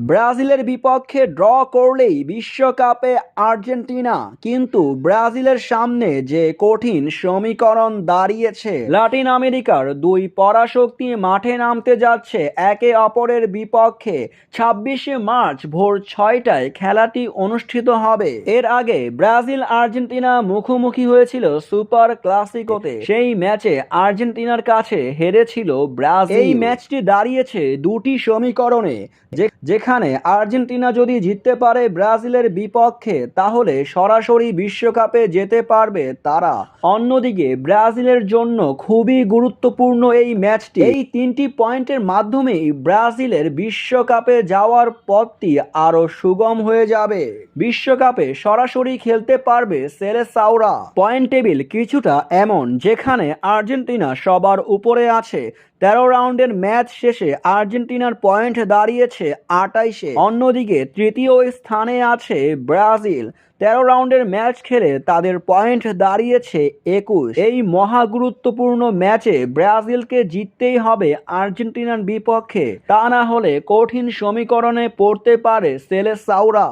ব্রাজিলের বিপক্ষে ড্র করলেই বিশ্বকাপে আর্জেন্টিনা, কিন্তু ব্রাজিলের সামনে যে কঠিন সমীকরণ দাঁড়িয়েছে লাতিন আমেরিকার দুই পরাশক্তি মাঠে নামতে যাচ্ছে একে অপরের বিপক্ষে। ছাব্বিশে মার্চ ভোর ছয়টায় খেলাটি অনুষ্ঠিত হবে। এর আগে ব্রাজিল আর্জেন্টিনা মুখোমুখি হয়েছিল সুপার ক্লাসিকোতে। সেই ম্যাচে আর্জেন্টিনার কাছে হেরেছিল ব্রাজিল। এই ম্যাচটি দাঁড়িয়েছে দুটি সমীকরণে, যে- যেখানে আর্জেন্টিনা যদি জিততে পারে ব্রাজিলের বিপক্ষে, তাহলে সরাসরি বিশ্বকাপে যেতে পারবে তারা। অন্যদিকে, ব্রাজিলের জন্য খুবই গুরুত্বপূর্ণ এই ম্যাচটি। এই তিনটি পয়েন্টের মাধ্যমেই ব্রাজিলের বিশ্বকাপে যাওয়ার পথটি আরও সুগম হয়ে যাবে। বিশ্বকাপে সরাসরি খেলতে পারবে সেলেসাওরা পয়েন্ট টেবিল কিছুটা এমন, যেখানে আর্জেন্টিনা সবার উপরে আছে। তেরো রাউন্ডের ম্যাচ শেষে আর্জেন্টিনার পয়েন্ট দাঁড়িয়েছে আটাইশে অন্যদিকে তৃতীয় স্থানে আছে ব্রাজিল। তেরো রাউন্ডের ম্যাচ খেলে তাদের পয়েন্ট দাঁড়িয়েছে একুশ। এই মহা গুরুত্বপূর্ণ ম্যাচে ব্রাজিলকে জিততেই হবে আর্জেন্টিনার বিপক্ষে। তা না হলে কঠিন সমীকরণে পড়তে পারে সেলেসাওরা